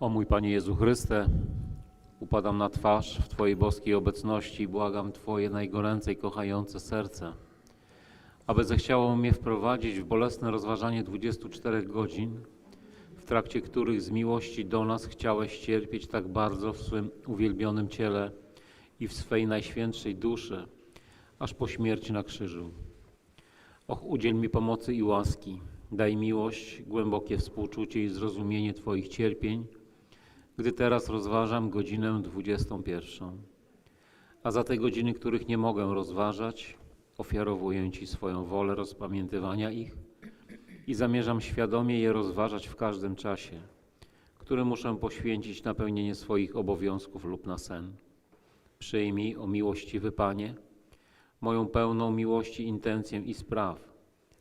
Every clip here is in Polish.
O mój Panie Jezu Chryste, upadam na twarz w Twojej boskiej obecności i błagam Twoje najgoręcej kochające serce, aby zechciało mnie wprowadzić w bolesne rozważanie 24 godzin, w trakcie których z miłości do nas chciałeś cierpieć tak bardzo w swym uwielbionym ciele i w swej najświętszej duszy, aż po śmierć na krzyżu. Och, udziel mi pomocy i łaski, daj miłość, głębokie współczucie i zrozumienie Twoich cierpień, gdy teraz rozważam godzinę 21. A za te godziny, których nie mogę rozważać, ofiarowuję Ci swoją wolę rozpamiętywania ich i zamierzam świadomie je rozważać w każdym czasie, który muszę poświęcić na pełnienie swoich obowiązków lub na sen. Przyjmij, o miłościwy Panie, moją pełną miłości intencję i spraw,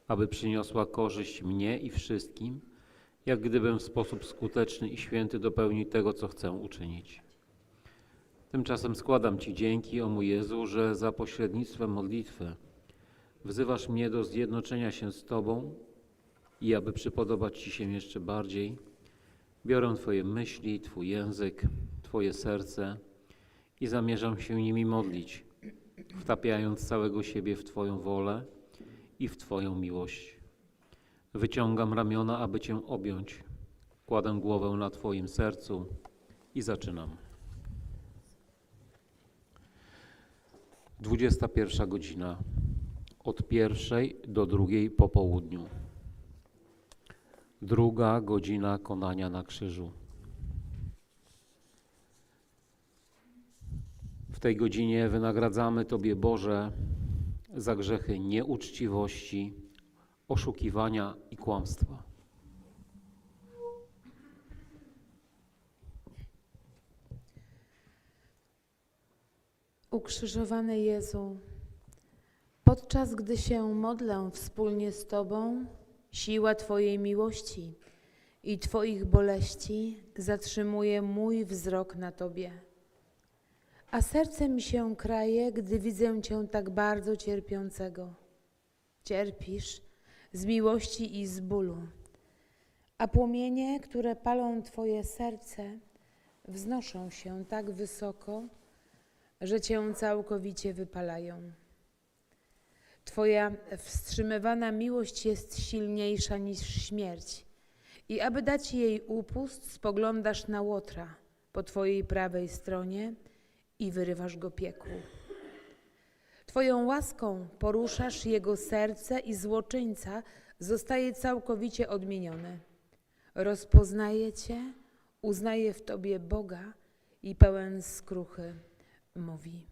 aby przyniosła korzyść mnie i wszystkim, jak gdybym w sposób skuteczny i święty dopełnił tego, co chcę uczynić. Tymczasem składam Ci dzięki, o mój Jezu, że za pośrednictwem modlitwy wzywasz mnie do zjednoczenia się z Tobą i aby przypodobać Ci się jeszcze bardziej, biorę Twoje myśli, Twój język, Twoje serce i zamierzam się nimi modlić, wtapiając całego siebie w Twoją wolę i w Twoją miłość. Wyciągam ramiona, aby Cię objąć. Kładę głowę na Twoim sercu i zaczynam. 21 godzina. Od pierwszej do drugiej po południu. Druga godzina konania na krzyżu. W tej godzinie wynagradzamy Tobie, Boże, za grzechy nieuczciwości, oszukiwania i kłamstwa. Ukrzyżowany Jezu, podczas gdy się modlę wspólnie z Tobą, siła Twojej miłości i Twoich boleści zatrzymuje mój wzrok na Tobie. A serce mi się kraje, gdy widzę Cię tak bardzo cierpiącego. Cierpisz z miłości i z bólu, a płomienie, które palą Twoje serce, wznoszą się tak wysoko, że cię całkowicie wypalają. Twoja wstrzymywana miłość jest silniejsza niż śmierć. I aby dać jej upust, spoglądasz na łotra po twojej prawej stronie i wyrywasz go piekłu. Twoją łaską poruszasz jego serce i złoczyńca zostaje całkowicie odmieniony. Rozpoznaje cię, uznaje w tobie Boga i pełen skruchy mówi.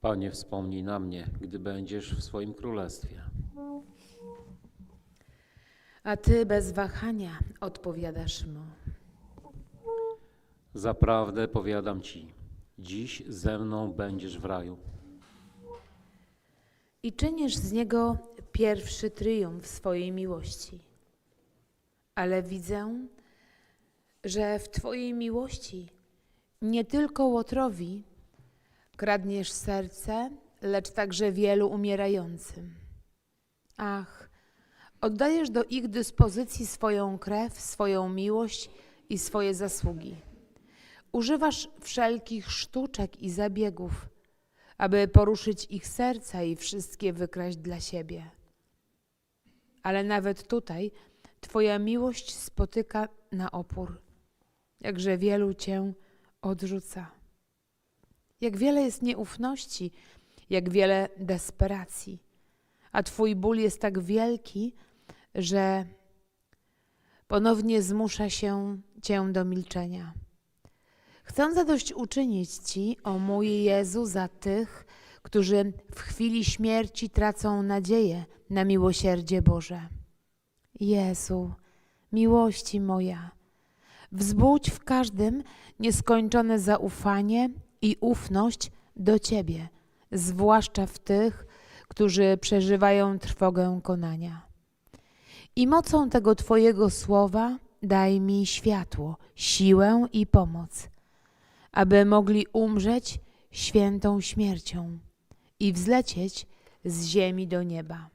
Panie, wspomnij na mnie, gdy będziesz w swoim królestwie. A ty bez wahania odpowiadasz mu. Zaprawdę powiadam Ci, dziś ze mną będziesz w raju. I czynisz z niego pierwszy triumf swojej miłości. Ale widzę, że w twojej miłości nie tylko łotrowi kradniesz serce, lecz także wielu umierającym. Ach, oddajesz do ich dyspozycji swoją krew, swoją miłość i swoje zasługi. Używasz wszelkich sztuczek i zabiegów, aby poruszyć ich serca i wszystkie wykraść dla siebie. Ale nawet tutaj Twoja miłość spotyka na opór, jakże wielu Cię odrzuca. Jak wiele jest nieufności, jak wiele desperacji, a Twój ból jest tak wielki, że ponownie zmusza się Cię do milczenia. Chcę zadośćuczynić Ci, o mój Jezu, za tych, którzy w chwili śmierci tracą nadzieję na miłosierdzie Boże. Jezu, miłości moja, wzbudź w każdym nieskończone zaufanie i ufność do Ciebie, zwłaszcza w tych, którzy przeżywają trwogę konania. I mocą tego Twojego słowa daj mi światło, siłę i pomoc, aby mogli umrzeć świętą śmiercią i wzlecieć z ziemi do nieba.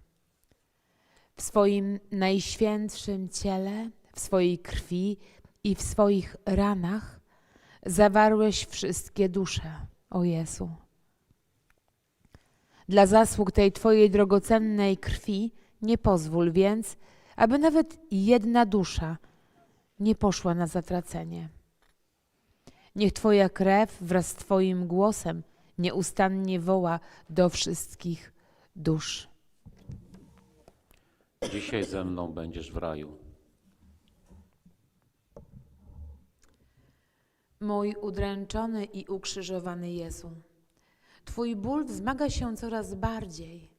W swoim najświętszym ciele w swojej krwi i w swoich ranach zawarłeś wszystkie dusze, o Jezu. Dla zasług tej Twojej drogocennej krwi nie pozwól więc, aby nawet jedna dusza nie poszła na zatracenie. Niech Twoja krew wraz z Twoim głosem nieustannie woła do wszystkich dusz. Dzisiaj ze mną będziesz w raju. Mój udręczony i ukrzyżowany Jezu, Twój ból wzmaga się coraz bardziej.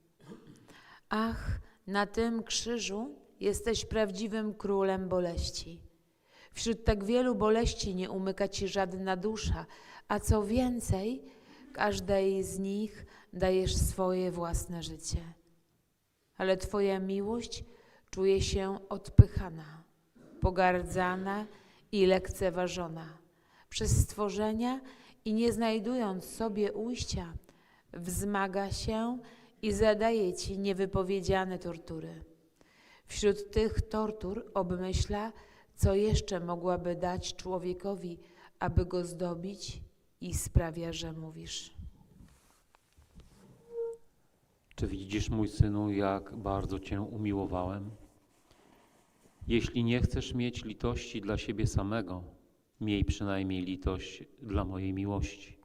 Ach, na tym krzyżu jesteś prawdziwym królem boleści. Wśród tak wielu boleści nie umyka Ci żadna dusza, a co więcej, każdej z nich dajesz swoje własne życie. Ale Twoja miłość czuje się odpychana, pogardzana i lekceważona przez stworzenia i nie znajdując sobie ujścia, wzmaga się i zadaje ci niewypowiedziane tortury. Wśród tych tortur obmyśla, co jeszcze mogłaby dać człowiekowi, aby go zdobić i sprawia, że mówisz. Czy widzisz, mój synu, jak bardzo Cię umiłowałem? Jeśli nie chcesz mieć litości dla siebie samego, miej przynajmniej litość dla mojej miłości.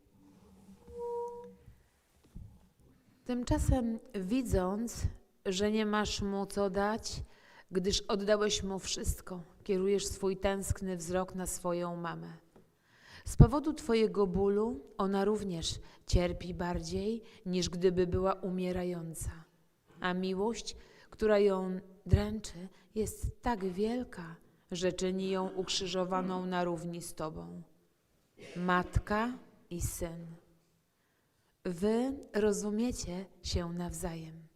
Tymczasem, widząc, że nie masz mu co dać, gdyż oddałeś mu wszystko, kierujesz swój tęskny wzrok na swoją mamę. Z powodu Twojego bólu ona również cierpi bardziej, niż gdyby była umierająca. A miłość, która ją dręczy, jest tak wielka, że czyni ją ukrzyżowaną na równi z Tobą. Matka i syn. Wy rozumiecie się nawzajem.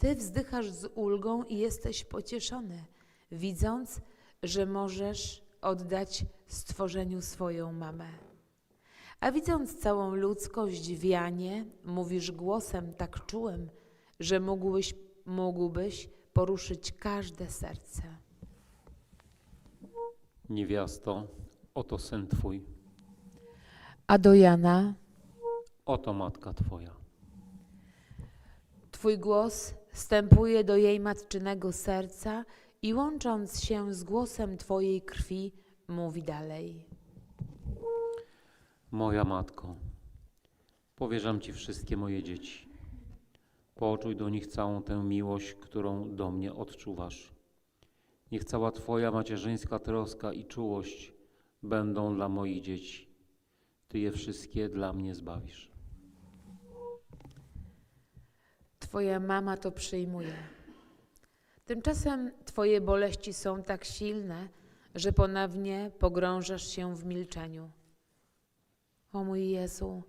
Ty wzdychasz z ulgą i jesteś pocieszony, widząc, że możesz oddać stworzeniu swoją mamę. A widząc całą ludzkość wianie, mówisz głosem tak czułym, że mógłbyś, mógłbyś poruszyć każde serce. Niewiasto, oto syn Twój, A do Jana oto matka Twoja. Twój głos wstępuje do jej matczynego serca i łącząc się z głosem Twojej krwi, mówi dalej. Moja matko, powierzam Ci wszystkie moje dzieci. Poczuj do nich całą tę miłość, którą do mnie odczuwasz. Niech cała Twoja macierzyńska troska i czułość będą dla moich dzieci. Ty je wszystkie dla mnie zbawisz. Twoja mama to przyjmuje. Tymczasem Twoje boleści są tak silne, że ponownie pogrążasz się w milczeniu. O mój Jezu,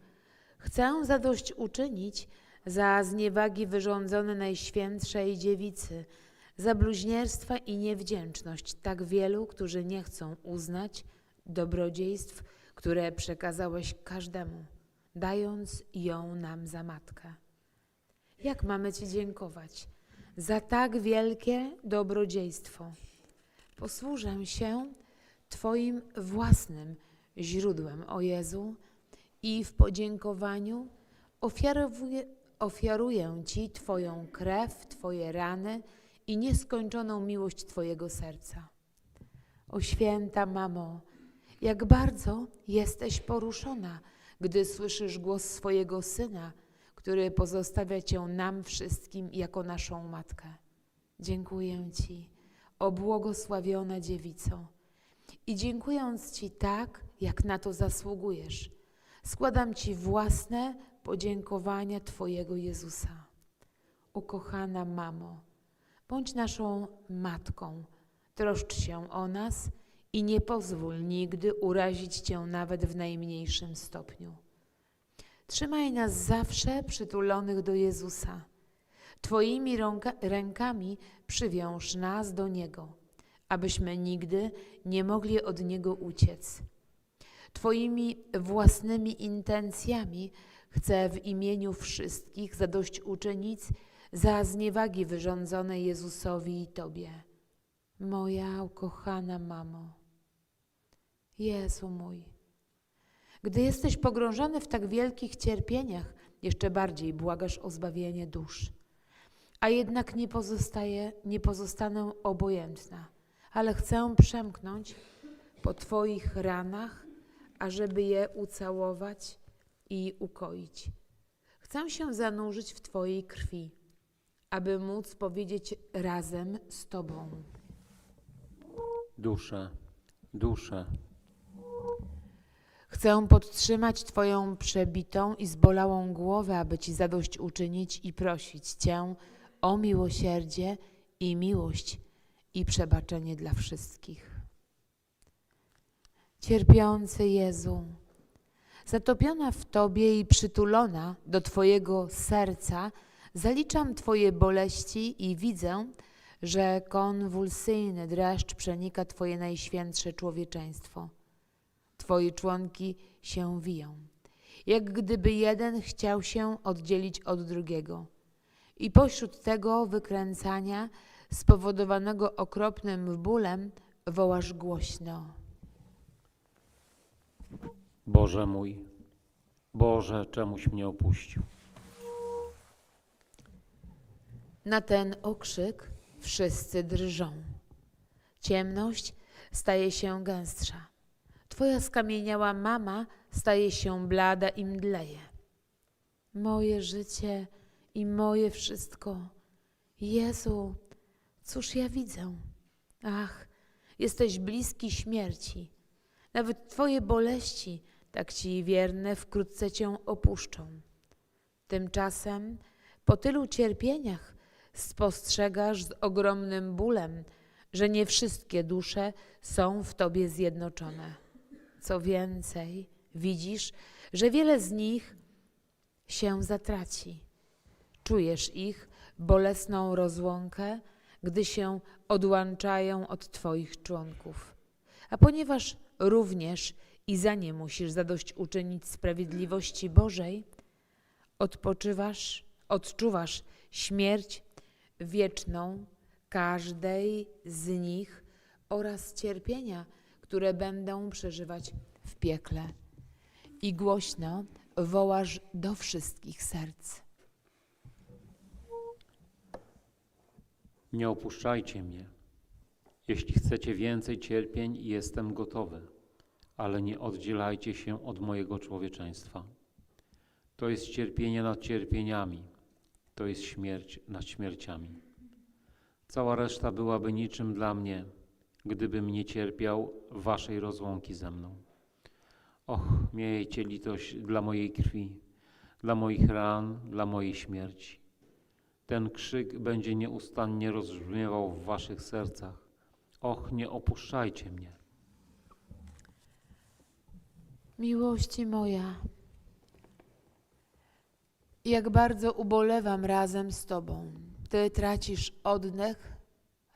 chcę zadośćuczynić za zniewagi wyrządzone Najświętszej Dziewicy, za bluźnierstwa i niewdzięczność tak wielu, którzy nie chcą uznać dobrodziejstw, które przekazałeś każdemu, dając ją nam za matkę. Jak mamy Ci dziękować za tak wielkie dobrodziejstwo? Posłużę się Twoim własnym źródłem, o Jezu, i w podziękowaniu ofiarowuję, ofiaruję Ci Twoją krew, Twoje rany i nieskończoną miłość Twojego serca. O święta mamo, jak bardzo jesteś poruszona, gdy słyszysz głos swojego syna, który pozostawia Cię nam wszystkim jako naszą matkę. Dziękuję Ci, o błogosławiona dziewico. I dziękując Ci tak, jak na to zasługujesz, składam Ci własne podziękowania Twojego Jezusa. Ukochana mamo, bądź naszą matką, troszcz się o nas i nie pozwól nigdy urazić Cię nawet w najmniejszym stopniu. Trzymaj nas zawsze przytulonych do Jezusa. Twoimi rękami przywiąż nas do Niego, abyśmy nigdy nie mogli od Niego uciec. Twoimi własnymi intencjami chcę w imieniu wszystkich zadośćuczynić za zniewagi wyrządzone Jezusowi i Tobie. Moja ukochana mamo, Jezu mój, gdy jesteś pogrążony w tak wielkich cierpieniach, jeszcze bardziej błagasz o zbawienie dusz. A jednak nie, pozostaję, nie pozostanę obojętna, ale chcę przemknąć po Twoich ranach, ażeby je ucałować i ukoić. Chcę się zanurzyć w Twojej krwi, aby móc powiedzieć razem z Tobą. Duszę, duszę, Chcę podtrzymać Twoją przebitą i zbolałą głowę, aby Ci zadośćuczynić i prosić Cię o miłosierdzie i miłość i przebaczenie dla wszystkich. Cierpiący Jezu, zatopiona w Tobie i przytulona do Twojego serca, zaliczam Twoje boleści i widzę, że konwulsyjny dreszcz przenika Twoje najświętsze człowieczeństwo. Twoje członki się wiją, jak gdyby jeden chciał się oddzielić od drugiego. I pośród tego wykręcania, spowodowanego okropnym bólem, wołasz głośno. Boże mój, Boże, czemuś mnie opuścił. Na ten okrzyk wszyscy drżą. Ciemność staje się gęstsza. Twoja skamieniała mama staje się blada i mdleje. Moje życie i moje wszystko. Jezu, cóż ja widzę? Ach, jesteś bliski śmierci. Nawet Twoje boleści, tak Ci wierne, wkrótce Cię opuszczą. Tymczasem, po tylu cierpieniach, spostrzegasz z ogromnym bólem, że nie wszystkie dusze są w Tobie zjednoczone. Co więcej, widzisz, że wiele z nich się zatraci. Czujesz ich bolesną rozłąkę, gdy się odłączają od Twoich członków. A ponieważ również i za nie musisz zadośćuczynić sprawiedliwości Bożej, odpoczywasz, odczuwasz śmierć wieczną każdej z nich oraz cierpienia, które będą przeżywać w piekle. I głośno wołasz do wszystkich serc. Nie opuszczajcie mnie. Jeśli chcecie więcej cierpień, jestem gotowy, ale nie oddzielajcie się od mojego człowieczeństwa. To jest cierpienie nad cierpieniami, to jest śmierć nad śmierciami. Cała reszta byłaby niczym dla mnie, gdybym nie cierpiał waszej rozłąki ze mną. Och, miejcie litość dla mojej krwi, dla moich ran, dla mojej śmierci. Ten krzyk będzie nieustannie rozbrzmiewał w waszych sercach. Och, nie opuszczajcie mnie. Miłości moja, jak bardzo ubolewam razem z Tobą. Ty tracisz oddech,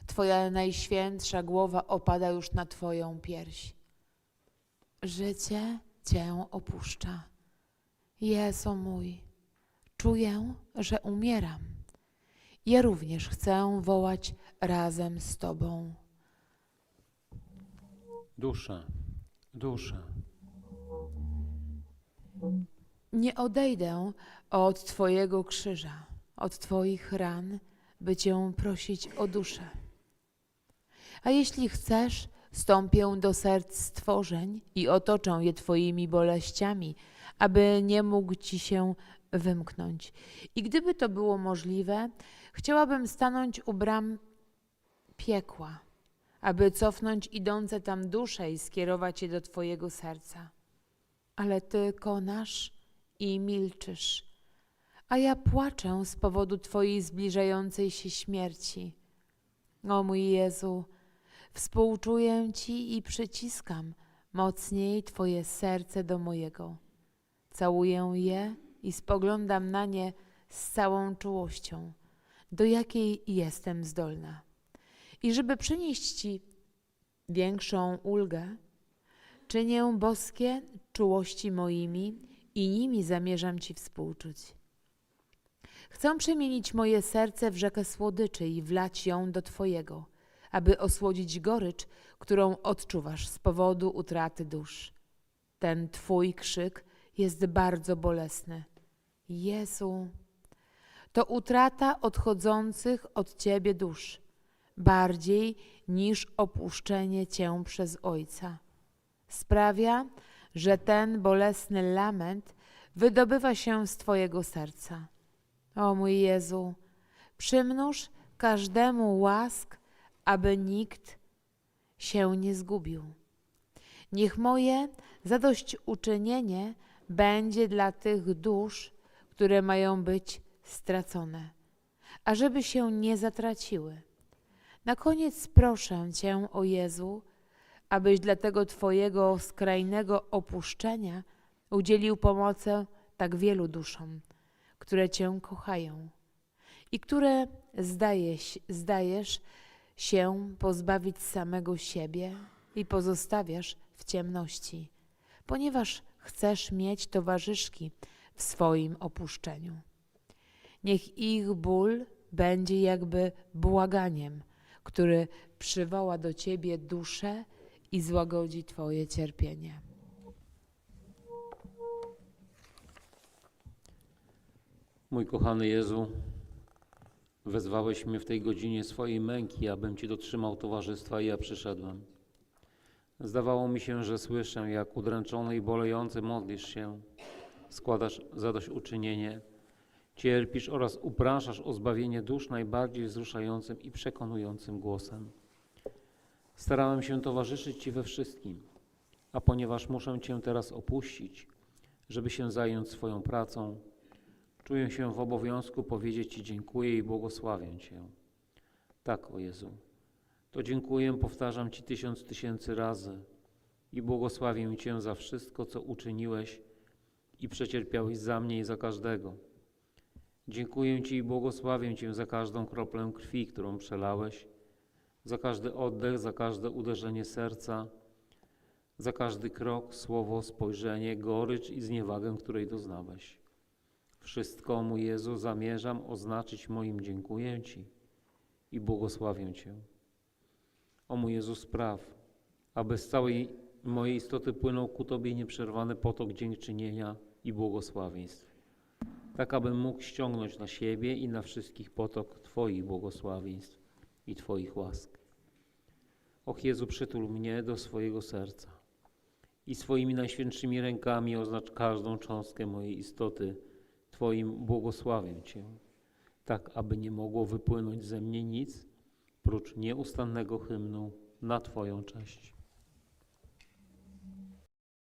Twoja najświętsza głowa opada już na Twoją pierś. Życie Cię opuszcza. Jezu mój, czuję, że umieram. Ja również chcę wołać razem z Tobą. Duszę, duszę, Nie odejdę od Twojego krzyża, od Twoich ran, by Cię prosić o duszę. A jeśli chcesz, stąpię do serc stworzeń i otoczę je Twoimi boleściami, aby nie mógł Ci się wymknąć. I gdyby to było możliwe, chciałabym stanąć u bram piekła, aby cofnąć idące tam dusze i skierować je do Twojego serca. Ale Ty konasz i milczysz, a ja płaczę z powodu Twojej zbliżającej się śmierci. O mój Jezu, współczuję Ci i przyciskam mocniej Twoje serce do mojego. Całuję je i spoglądam na nie z całą czułością, do jakiej jestem zdolna. I żeby przynieść Ci większą ulgę, czynię boskie czułości moimi i nimi zamierzam Ci współczuć. Chcę przemienić moje serce w rzekę słodyczy i wlać ją do Twojego, aby osłodzić gorycz, którą odczuwasz z powodu utraty dusz. Ten Twój krzyk jest bardzo bolesny. Jezu, to utrata odchodzących od Ciebie dusz, bardziej niż opuszczenie Cię przez Ojca. Sprawia, że ten bolesny lament wydobywa się z Twojego serca. O mój Jezu, przymnóż każdemu łask, aby nikt się nie zgubił. Niech moje zadośćuczynienie będzie dla tych dusz, które mają być stracone, ażeby się nie zatraciły. Na koniec proszę Cię, o Jezu, abyś dla tego Twojego skrajnego opuszczenia udzielił pomocy tak wielu duszom, które Cię kochają i które zdajesz, zdajesz się pozbawić samego siebie i pozostawiasz w ciemności, ponieważ chcesz mieć towarzyszki w swoim opuszczeniu. Niech ich ból będzie jakby błaganiem, który przywoła do Ciebie duszę i złagodzi Twoje cierpienie. Mój kochany Jezu, wezwałeś mnie w tej godzinie swojej męki, abym Ci dotrzymał towarzystwa i ja przyszedłem. Zdawało mi się, że słyszę, jak udręczony i bolejący modlisz się, składasz zadośćuczynienie, cierpisz oraz upraszasz o zbawienie dusz najbardziej wzruszającym i przekonującym głosem. Starałem się towarzyszyć Ci we wszystkim, a ponieważ muszę Cię teraz opuścić, żeby się zająć swoją pracą, Czuję się w obowiązku powiedzieć Ci dziękuję i błogosławię Cię. Tak, o Jezu. To dziękuję, powtarzam Ci tysiąc tysięcy razy i błogosławię Cię za wszystko, co uczyniłeś i przecierpiałeś za mnie i za każdego. Dziękuję Ci i błogosławię Cię za każdą kroplę krwi, którą przelałeś, za każdy oddech, za każde uderzenie serca, za każdy krok, słowo, spojrzenie, gorycz i zniewagę, której doznałeś. Wszystko, mój Jezu, zamierzam oznaczyć moim dziękuję Ci i błogosławię Cię. O mój Jezu, spraw, aby z całej mojej istoty płynął ku Tobie nieprzerwany potok dziękczynienia i błogosławieństw, tak abym mógł ściągnąć na siebie i na wszystkich potok Twoich błogosławieństw i Twoich łask. Och Jezu, przytul mnie do swojego serca i swoimi najświętszymi rękami oznacz każdą cząstkę mojej istoty, Twoim błogosławię Cię, tak aby nie mogło wypłynąć ze mnie nic, prócz nieustannego hymnu na Twoją cześć.